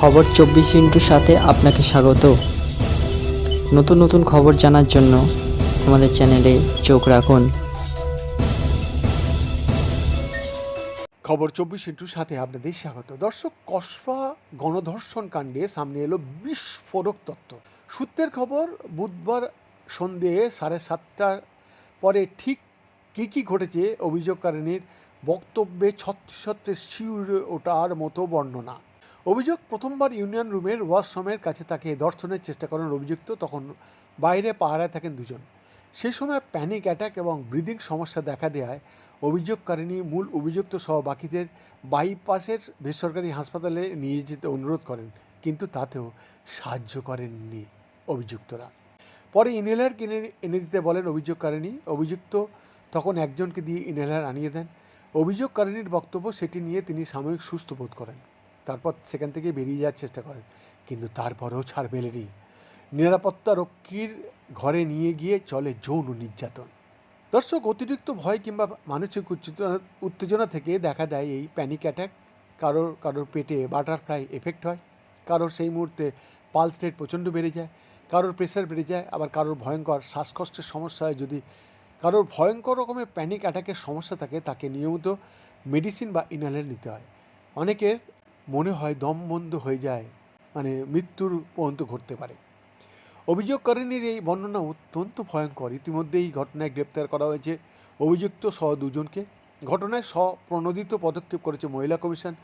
খবর চব্বিশ ইন্টুর সাথে আপনাকে স্বাগত। নতুন নতুন খবর জানার জন্য আমাদের চ্যানেলে চোখ রাখুন। খবর চব্বিশ ইন্টুর সাথে আপনাদের স্বাগত। দর্শক, কসবা গণধর্ষণ কাণ্ডে সামনে এলো বিস্ফোরক তত্ত্ব সূত্রের খবর, বুধবার সন্ধে সাড়ে সাতটার পরে ঠিক কী কী ঘটেছে অভিযোগকারিনীর বক্তব্যে ছত্রে ছত্রে শিউরে ওঠার মতো বর্ণনা। অভিযোগ, প্রথমবার ইউনিয়ন রুমের ওয়াশরুমের কাছে তাকে দর্শনের চেষ্টা করেন অভিযুক্ত, তখন বাইরে পাহারায় থাকেন দুজন। সেই সময় প্যানিক অ্যাটাক এবং ব্রিদিং সমস্যা দেখা দেয় অভিযোগকারিণী মূল অভিযুক্ত সহ বাকিদের বাইপাসের বেসরকারি হাসপাতালে নিয়ে যেতে অনুরোধ করেন, কিন্তু তাতেও সাহায্য করেননি অভিযুক্তরা। পরে ইনহেলার কিনে এনে দিতে বলেন অভিযোগকারিণী। অভিযুক্ত তখন একজনকে দিয়ে ইনহেলার আনিয়ে দেন। অভিযোগকারিণীর বক্তব্য, সেটি নিয়ে তিনি সাময়িক সুস্থ বোধ করেন। তারপর সেখান থেকে বেরিয়ে যাওয়ার চেষ্টা করেন। কিন্তু তারপরেও ছাড় মেলেনি নিরাপত্তা রক্ষীর ঘরে নিয়ে গিয়ে চলে যৌন নির্যাতন। দর্শক, অতিরিক্ত ভয় কিংবা মানসিক উত্তেজনা থেকে দেখা দেয় এই প্যানিক অ্যাটাক কারোর কারোর পেটে বাটারফ্লাই এফেক্ট হয়। কারোর সেই মুহূর্তে পালস রেট প্রচণ্ড বেড়ে যায়। কারোর প্রেশার বেড়ে যায়। আবার কারোর ভয়ঙ্কর শ্বাসকষ্টের সমস্যা হয়। যদি কারোর ভয়ঙ্কর রকমের প্যানিক অ্যাটাকের সমস্যা থাকে, তাকে নিয়মিত মেডিসিন বা ইনহেলার নিতে হয়। অনেকের মনে হয় দম বন্ধ হয়ে যায় মানে মৃত্যুর পর্যন্ত ঘটতে পারে। অভিযোগকারিনীর এই বর্ণনা অত্যন্ত ভয়ঙ্কর। ইতিমধ্যে এই ঘটনায় গ্রেপ্তার করা হয়েছে অভিযুক্ত সহ দুজনকে। ঘটনায় স্বপ্রণোদিত পদক্ষেপ করেছে মহিলা কমিশন।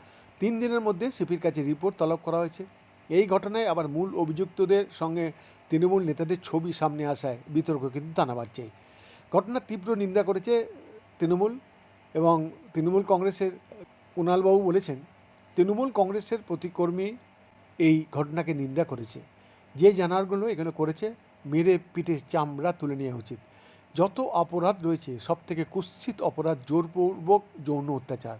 তিন দিনের মধ্যে সিপির কাছে রিপোর্ট তলব করা হয়েছে। এই ঘটনায় আবার মূল অভিযুক্তদের সঙ্গে তৃণমূল নেতাদের ছবি সামনে আসায় বিতর্ক কিন্তু টানা বাড়ছে। ঘটনার তীব্র নিন্দা করেছে তৃণমূল এবং তৃণমূল কংগ্রেসের কুণালবাবু বলেছেন তৃণমূল কংগ্রেসের প্রতিকর্মী এই ঘটনাকে নিন্দা করেছে। যে জানারগুলো এখানে করেছে, মেরে পিঠে চামড়া তুলে নেওয়া উচিত। যত অপরাধ রয়েছে সব থেকে কুৎসিত অপরাধ জোরপূর্বক যৌন অত্যাচার।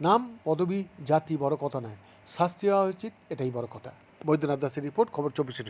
নাম, পদবী, জাতি বড় কথা নয়। শাস্তি হওয়া উচিত, এটাই বড় কথা। বৈদ্যনাথ দাসের রিপোর্ট, খবর চব্বিশে